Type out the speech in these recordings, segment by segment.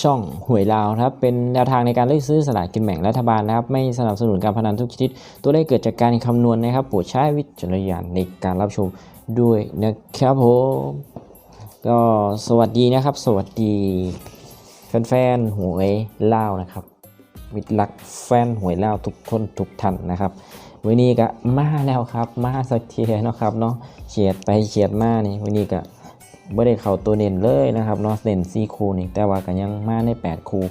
ช่องหวยลาวครับเป็นแนวทางในการเลือกซื้อสลากกินแบ่งรัฐบาลนะครับ ไม่สนับสนุนการพนันทุกชนิด ตัวเลขเกิดจากการคำนวณนะครับโปรดใช้วิจารณญาณในการรับชมด้วยนะครับผมก็สวัสดีนะครับ สวัสดี แฟนๆหวยลาวนะครับมิตรรักแฟนหวยลาวทุกคนทุกท่านนะครับวันนี้ก็มาแล้วครับ มาสักทีนะครับเนาะเฉียดไปเฉียดมานี่วันนี้ก็ บ่ได้เข้าตัวเน้นเลยนะครับเนาะเน้น4คู่นี่แต่ว่าก็ยังมาใน 8 คู่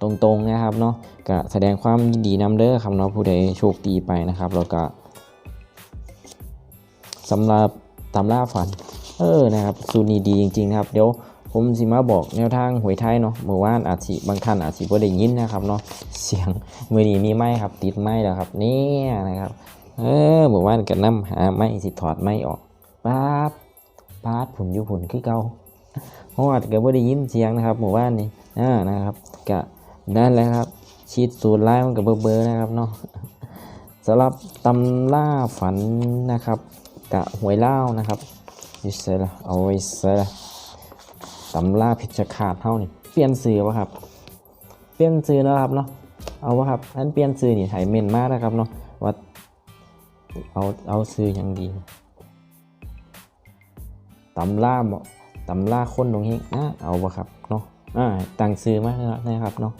ตรงๆนะครับเนาะก็แสดงความยินดีนำเด้อครับเนาะผู้ใดโชคดีไปนะครับแล้วก็สำหรับตำราฝัน เออนะครับสูตรนี้ดีจริงๆนะครับเดี๋ยวผมสิมาบอกแนวทางหวยไทยเนาะเมื่อวานอาจสิบางท่านอาจสิบ่ได้ยินนะครับเนาะเสียงมือนี้มีไม้ครับ ติดไม้แล้วครับเนี่ยนะครับ เออเมื่อวานก็นํหาไม้สิถอดไม้ออกป๊าบ พาดผุนอยู่ผุนคือเก่าเพราะว่าก็บ่ได้ยินเสียงนะครับ หมู่บ้านนี่อ่านะครับก็นั่นแหละครับชีดสูตรไล่มันกับเบอร์เบอร์นะครับเนาะสำหรับตำล่าฝันนะครับกะหวยเล่านะครับยูเซละเอาไว้เซละตำล่าพิชขาดเท่านี่เปลี่ยนซื้อวะครับ เปลี่ยนซื้อแล้วครับเนาะเอาวะครับท่านเปลี่ยนซื้อนี่ไถเมนมากนะครับเนาะว่าเอาเอาซื้ออย่างดี ตำล่าเหมาะตำล่าคนตรงนี้อะเอาบ่ครับเนาะอ่าตังซื้อมาแล้วนะครับเนาะ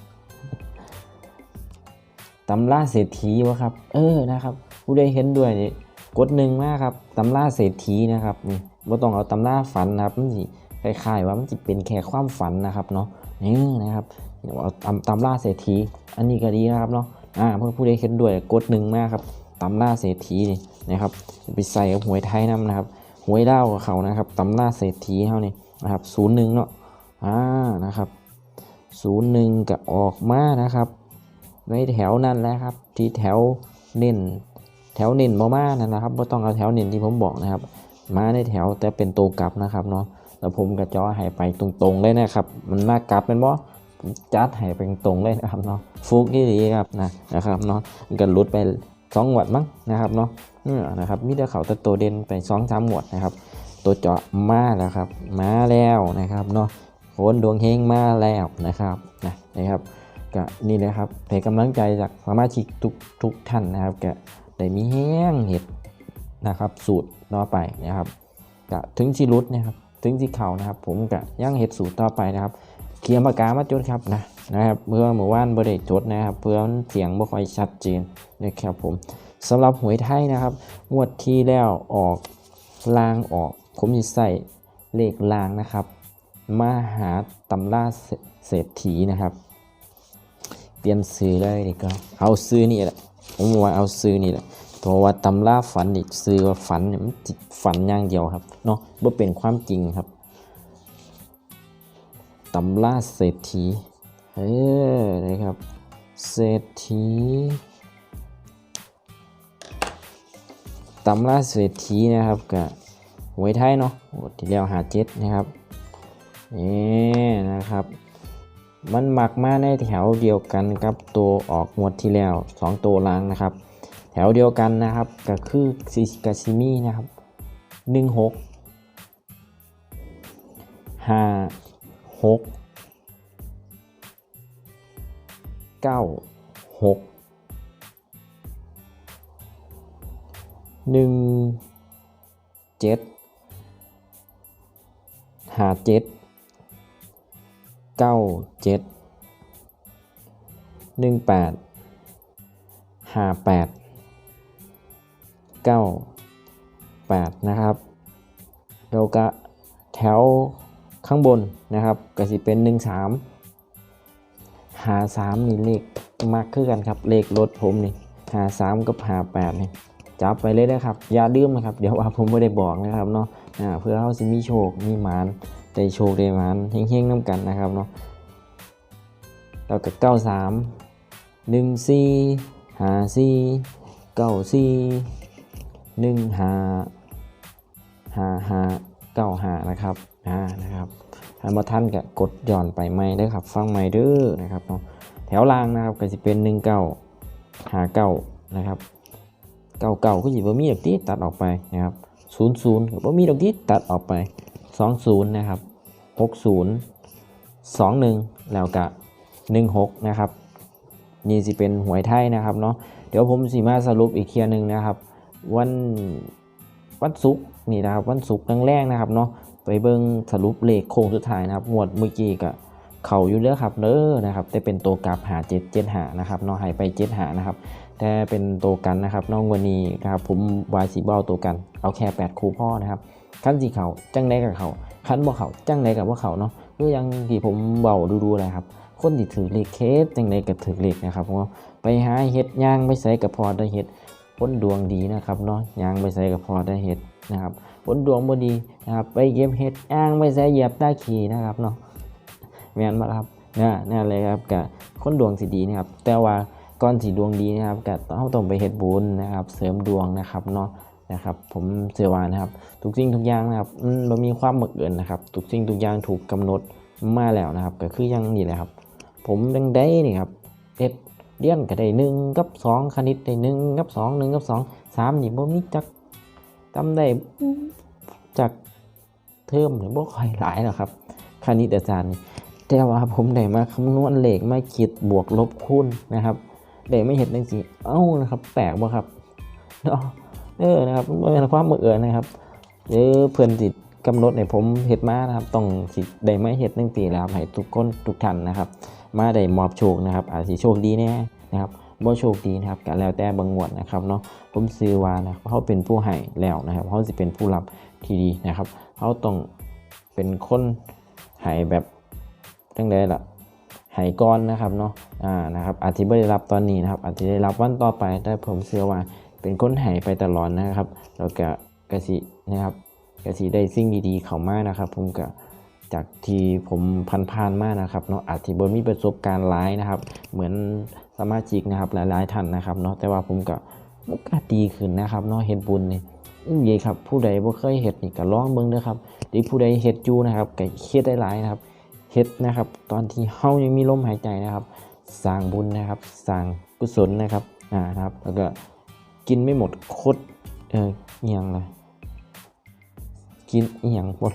ตำล่าเศรษฐีวะครับ เออนะครับ ผู้ใดเห็นด้วยนี่กดหนึ่งมากครับตำล่าเศรษฐีนะครับนี่บ่ต้องเอาตำล่าฝันนะครับมันสิคล้ายๆว่ามันจะเป็นแค่ความฝันนะครับเนาะนี่นะครับเอาตำตำล่าเศรษฐี อันนี้ก็ดีนะครับเนาะอ่าเพื่อผู้ใดเห็นด้วยกดหนึ่งมากครับตำล่าเศรษฐีนี่นะครับ ไปใส่กับหวยไทยนํนะครับ หวยดาวกับเขานะครับตำหน้าเศรษฐีเขานี่นะครับศูนย์หนึ่งเนาะอ่านะครับศูนย์หนึ่งก็ออกมานะครับในแถวนั้นแหละครับ ที่แถวเน้นแถวเน้นมามานั่นนะครับไม่ต้องเอาแถวเน้นที่ผมบอกนะครับ มาในแถวแต่เป็นตัวกลับนะครับเนาะแล้วผมกระจอให้ไปตรงๆเลยนะครับมันมากลับเป็นบ่ผมจัดให้ไปตรงเลยนะครับเนาะฟุกที่ดีครับนะนะครับเนาะมันก็หลุดไปสองวัดมั้งนะครับเนาะ เออนะครับมีแต่เขาตะตัวเด่นไปสองสามหมวดนะครับ ตัวเจาะมาแล้วครับ มาแล้วนะครับเนาะโคนดวงเฮงมาแล้วนะครับนะนะครับก็นี่เลยครับให้กำลังใจจากสมาชิกทุกทุกท่านนะครับก็ได้มีแห้งเห็ดนะครับ สูตรต่อไปนะครับก็ถึงชีรุดนะครับถึงที่เขานะครับ ผมก็ยังเห็ดสูตรต่อไปนะครับเขียนปากกามาจดครับนะนะครับเพื่อเมื่อวานบ่ได้จดนะครับ เพื่อเสียงบ่ค่อยชัดเจนนะครับผม สำหรับหวยไทยนะครับงวดที่แล้วออกลางออก ผมจะใส่เลขลางนะครับ มาหาตำราเศรษฐีนะครับเปลี่ยนซื้อเลยดีก็เอาซื้อนี่แหละผมว่าเอาซื้อนี่แหละเพราะว่าตำราฝันอีกซื้อว่าฝันเนี่ยมันจิฝันอย่างเดียวครับเนาะบ่เป็นความจริงครับตำราเศรษฐีเออนะครับเศรษฐี ตำราเศรษฐีนะครับกับหวยไทยเนาะที่แล้วหาเจ็ดนะครับนี่นะครับ มันหมักมาในแถวเดียวกันกับตัวออกหมดที่แล้วสองตัวล่างนะครับ แถวเดียวกันนะครับก็คือซิกาซิมีนะครับหนึ่งหก หนึ่งเจ็ดหาเจ็ดเก้าเจ็ดหนึ่งแปดหาแปดเก้าแปดนะครับแล้วก็แถวข้างบนนะครับก็สิเป็นหนึ่งสามหาสามนี่เลขมากขึ้นกันครับ เลขรถผมนี่หาสามกับหาแปดนี่ จับไปเลยนะครับ อย่าลืมนะครับ เดี๋ยวว่าผมไม่ได้บอกนะครับเนาะเพื่อเขาสิมีโชค มีหมานได้โชคได้หมานเฮงๆน้ำกันนะครับเนาะแล้วก็เก้าสามหนึ่งสี่ห้าสี่เก้าสี่หนึ่งห้าห้าห้าเก้าห้านะครับอ่านะครับถ้ามาท่านก็กดย้อนไปใหม่ได้ครับ ฟังใหม่เด้อนะครับเนาะแถวล่างนะครับก็จะเป็นหนึ่งเก้าหาเก้านะครับ เก่าเก่าก็สิบ่มีดอกที่ตัดออกไปนะครับศูนย์ศูนย์ก็บ่มีดอกที่ตัดออกไปสองศูนย์นะครับหกศูนย์21แล้วก็16นะครับนี่สิเป็นหวยไทยนะครับเนาะเดี๋ยวผมสิมาสรุปอีกเทียหนึงนะครับ วันวันศุกร์นี่นะครับวันศุกร์แรกๆนะครับเนาะไปเบิ่งสรุปเลขโค้งสุดท้ายนะครับงวดเมื่อกี้ก็เข่าอยู่เด้อครับเด้อนะครับแต่เป็นตัวกลับหา7 7หานะครับเนาะให้ไป7หานะครับ แต่เป็นตัวกันนะครับน้องวันนี้นะครับผมวายสีบ้าตัวกัน เอาแค่8คู่พ่อนะครับขั้นสีเขาจังไดกับเขาขั้นบ่เขาจังไดกับว่าเขาเนาะก็ยังที่ผมเบาดูๆเลยครับคนที่ถือเลขเคสจังไดกับถือเลขนะครับผมไปหาเห็ดย่างไปใส่กับพอได้เห็ดคนดวงดีนะครับเนาะย่างไปใส่กับพอได้เห็ดนะครับคนดวงบ่ดีนะครับไปเก็บเห็ดย่างไปใส่เหยียบใตาขี่นะครับเนาะแม่นมาครับน่นั่เลยครับกับคนดวงสิดีนะครับแต่ว่า ก่อนสิดวงดีนะครับก็ต้องต้องไปเฮ็ดบุญนะครับ เสริมดวงนะครับเนาะนะครับ ผมเชื่อว่านะครับ ทุกสิ่งทุกอย่างนะครับมบ่มีความบังเอิญนะครับ ทุกสิ่งทุกอย่างถูกกำหนดมาแล้วนะครับ ก็คือยังนี่แหละครับ ผมดังได้นี่ครับเอ็ดเรียนก็ได้หนึ่งกับสองคณิตได้หนึ่งกับสองหนึ่งกับสองสามนี่บ่มีจักจำได้จากเทอมหรือบ่ค่อยหลายหรอกครับคณิตอาจารย์แต่ว่าผมได้มาคำนวณเลขมาคิดบวกลบคูณนะครับ ได้ไม่เห็นจังซี่เอ้านะครับ แปลกบ่ครับเออนะครับเป็นความบังเอิญนะครับเดี๋ยวเพื่อนสิกำหนดให้ผมเฮ็ดมานะครับต้องสิได้ไมาเฮ็ดจังซี่แล้วให้ทุกคนทุกท่านนะครับ มาได้มอบโชคนะครับ อาจจะโชคดีแน่นะครับบ่โชคดีนะครับก็แล้วแต่บางงวดนะครับเนาะผมซื้อว่านะครับเขาเป็นผู้ให้แล้วนะครับเขาสิเป็นผู้รับที่ดีนะครับเขาต้องเป็นคนให้แบบจังไดล่ะ ให้ก่อนนะครับเนาะอ่านะครับอาจจะไม่ได้รับตอนนี้นะครับอาจจะได้รับวันต่อไปแต่ผมเชื่อว่าเป็นคนให้ไปตลอดนะครับแล้วก็กสินะครับกสิได้สิ่งดีๆเข้ามานะครับ ผมก็จากที่ผมผ่านๆมานะครับเนาะอาจจะบ่มีประสบการณ์หลายนะครับ เหมือนสมาชิกนะครับหลายๆท่านนะครับเนาะแต่ว่าผมก็มันก็ดีขึ้นนะครับเนาะเฮ็ดบุญนี่อือเยครับผู้ใดบ่เคยเฮ็ดนี่ก็ลองเบิ่งเด้อครับหรือผู้ใดเฮ็ดอยู่นะครับก็เฮ็ดได้หลายนะครับ ฮ็ดนะครับ ตอนที่เฮายังมีลมหายใจนะครับสร้างบุญนะครับสร้างกุศลนะครับอ่านะครับ แล้วก็กินไม่หมดคดเอออหยังล่ะกินอีหยังหมด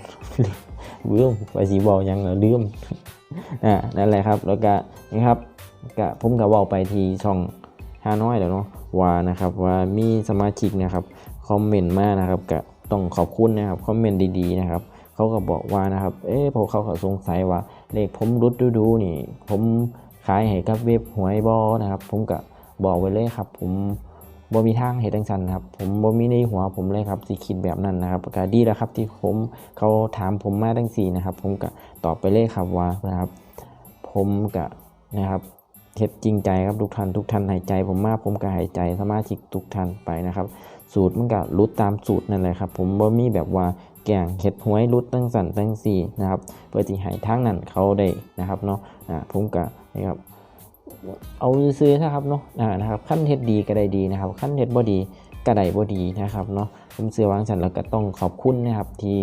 ลืมไปสีบอกยังเหรอลืมอ่านั่นแหละครับ แล้วก็นะครับก็ผมก็เว่าไปที่ช่องฮาน้อยแล้วเนาะว่านะครับว่ามีสมาชิกนะครับคอมเมนต์มานะครับก็ต้องขอบคุณนะครับคอมเมนต์ดีๆนะครับ เขาก็บอกว่านะครับ เอ๊ะพอเขาก็สงสัยว่า เลขผมรุดดูๆนี่ ผมขายให้กับเว็บหวยบอนะครับ ผมก็บอกไว้เลยครับ ผมบ่มีทางเหตุดังสันครับ ผมบ่มีในหัวผมเลยครับสิคิดแบบนั้นนะครับก็ดีแล้วครับที่ผมเขาถามผมมาดังสี่นะครับ ผมก็ตอบไปเลยครับว่านะครับ ผมก็นะครับเฮ็ดจริงใจครับทุกท่านทุกท่านหายใจ ผมมากผมก็หายใจสมาชิกทุกท่านไปนะครับ สูตรมันก็รุดตามสูตรนั่นแหละครับ ผมบ่มีแบบว่า แกงเฮ็ดหวยรุดตั้งสันตั้งสี่นะครับเพื่อที่ให้ทางนั้นเขาได้นะครับเนาะอ่าผมก็นะครับเอาซื้อๆนะครับเนาะอ่านะครับขั้นเฮ็ดดีก็ได้ดีนะครับขั้นเฮ็ดบ่ดีก็ได้บ่ดีนะครับเนาะผมเชื่อวางสันแล้วก็ต้องขอบคุณนะครับที่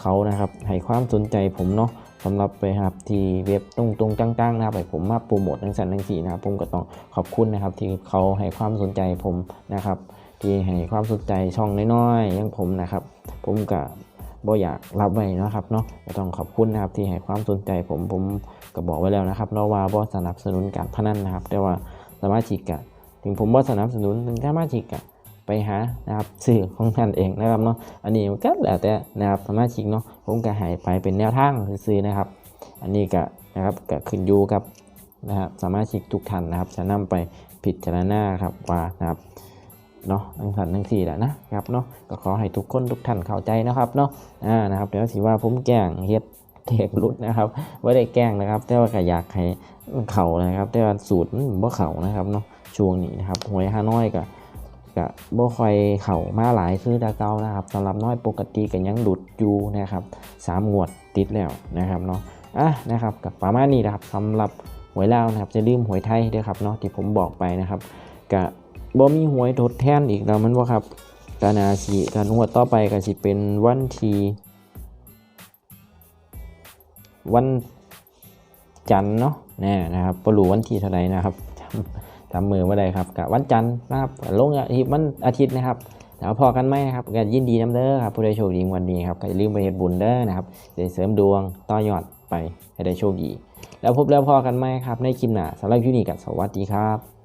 เขานะครับให้ความสนใจผมเนาะสำหรับไปครับที่เว็บตรงตรงๆจังๆนะครับให้ผมมาโปรโมททั้งสันทั้งสี่นะครับผมก็ต้องขอบคุณนะครับ ที่เขาให้ความสนใจผมนะครับ ที่ให้ความสนใจช่องน้อยๆอย่างผมนะครับ ผมก็บ่ อยากรับไว้นะครับเนาะก็ต้องขอบคุณนะครับที่ให้ความสนใจผมผมก็บอกไว้แล้วนะครับเนาะว่าบ่สนับสนุนการพนันนะครับ แต่ว่าสมาชิกอะถึงผมบ่สนับสนุนถึงสมาชิกอะไปหานะครับสื่อของท่านเองนะครับเนาะอันนี้ก็แล้วแต่นะครับสมาชิกเนาะผมก็ให้ไปเป็นแนวทางซื้อนะครับ อันนี้ก็นะครับก็ขึ้นอยู่กับนะครับสมาชิกทุกท่านนะครับ จะนำไปพิจารณาครับว่านะครับ เนาะทั้งท่นทั้งสี่แหละนะครับเนาะก็ขอให้ทุกคนทุกท่านเข้าใจนะครับเนาะอ่านะครับเดี๋ยวสิว่าผมแกล้งเฮ็ดเทกรุดนะครับว่าได้แกล้งนะครับ แต่ว่าก็อยากให้เข่านะครับ แต่ว่าสูตรมันบ่เข่านะครับเนาะช่วงนี้นะครับหวยฮานอยก็ก็บ่ค่อยเข่ามาหลายคือตาเก่านะครับสำหรับน้อยปกติก็ยังหลุดอยู่นะครับสามงวดติดแล้วนะครับเนาะอะนะครับกับประมาณนี้นะครับสำหรับหวยลาวนะครับจะลืมหวยไทยด้วยครับเนาะที่ผมบอกไปนะครับก็บ่ บ่มีหวยทดแทนอีกแล้วมันว่าครับกานาสิการงวดต่อไปก็สิเป็นวันที่วันจันทร์เนาะแน่นะครับปรู้วันที่เท่าไหร่นะครับจำมือว่าใดครับกับวันจันทร์นะครับลงอาทิตย์วันอาทิตย์นะครับเดี๋ยวพอกันไหมนะครับก็ยินดีน้ำเด้อครับผู้ใดโชคดีวันนี้ครับก็อย่าลืมไปเฮ็ดบุญเด้อนะครับจะเสริมดวงต่อยอดไปให้ได้โชคดี แล้วพบแล้วพอกันไหมครับในคลิปหน้าสำหรับคลิปนี้กับสวัสดีครับ